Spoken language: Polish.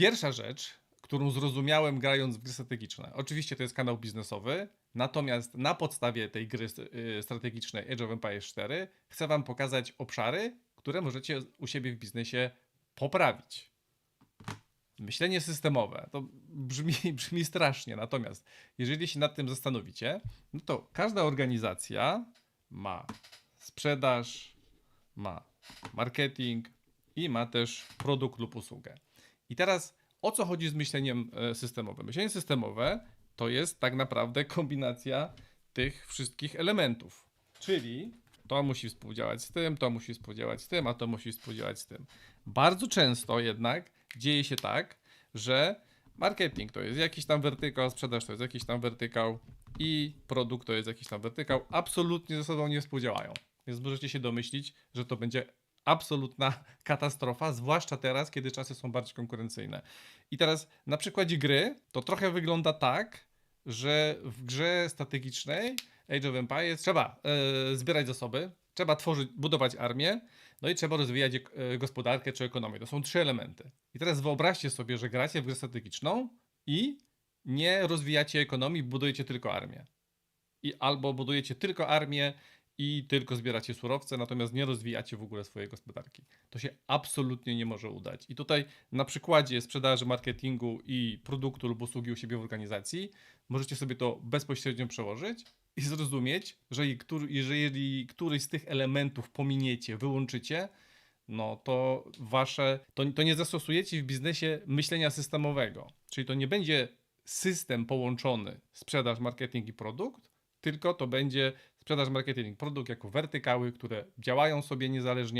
Pierwsza rzecz, którą zrozumiałem grając w gry strategiczne. Oczywiście to jest kanał biznesowy, natomiast na podstawie tej gry y, strategicznej Age of Empires 4 chcę wam pokazać obszary, które możecie u siebie w biznesie poprawić. Myślenie systemowe to brzmi, brzmi strasznie, natomiast jeżeli się nad tym zastanowicie, no to każda organizacja ma sprzedaż, ma marketing i ma też produkt lub usługę. I teraz o co chodzi z myśleniem e, systemowym? Myślenie systemowe to jest tak naprawdę kombinacja tych wszystkich elementów. Czyli to musi współdziałać z tym, to musi współdziałać z tym, a to musi współdziałać z tym. Bardzo często jednak dzieje się tak, że marketing to jest jakiś tam wertykał, sprzedaż to jest jakiś tam wertykał i produkt to jest jakiś tam wertykał. Absolutnie ze sobą nie współdziałają. Więc możecie się domyślić, że to będzie absolutna katastrofa, zwłaszcza teraz, kiedy czasy są bardziej konkurencyjne. I teraz na przykładzie gry to trochę wygląda tak, że w grze strategicznej Age of Empires trzeba e, zbierać zasoby, trzeba tworzyć, budować armię, no i trzeba rozwijać e, gospodarkę czy ekonomię. To są trzy elementy. I teraz wyobraźcie sobie, że gracie w grę strategiczną i nie rozwijacie ekonomii, budujecie tylko armię. I albo budujecie tylko armię i tylko zbieracie surowce, natomiast nie rozwijacie w ogóle swojej gospodarki. To się absolutnie nie może udać. I tutaj na przykładzie sprzedaży, marketingu i produktu lub usługi u siebie w organizacji możecie sobie to bezpośrednio przełożyć i zrozumieć, że jeżeli któryś z tych elementów pominiecie, wyłączycie, no to wasze, to, to nie zastosujecie w biznesie myślenia systemowego. Czyli to nie będzie system połączony, sprzedaż, marketing i produkt, tylko to będzie sprzedaż, marketing, produkt jako wertykały, które działają sobie niezależnie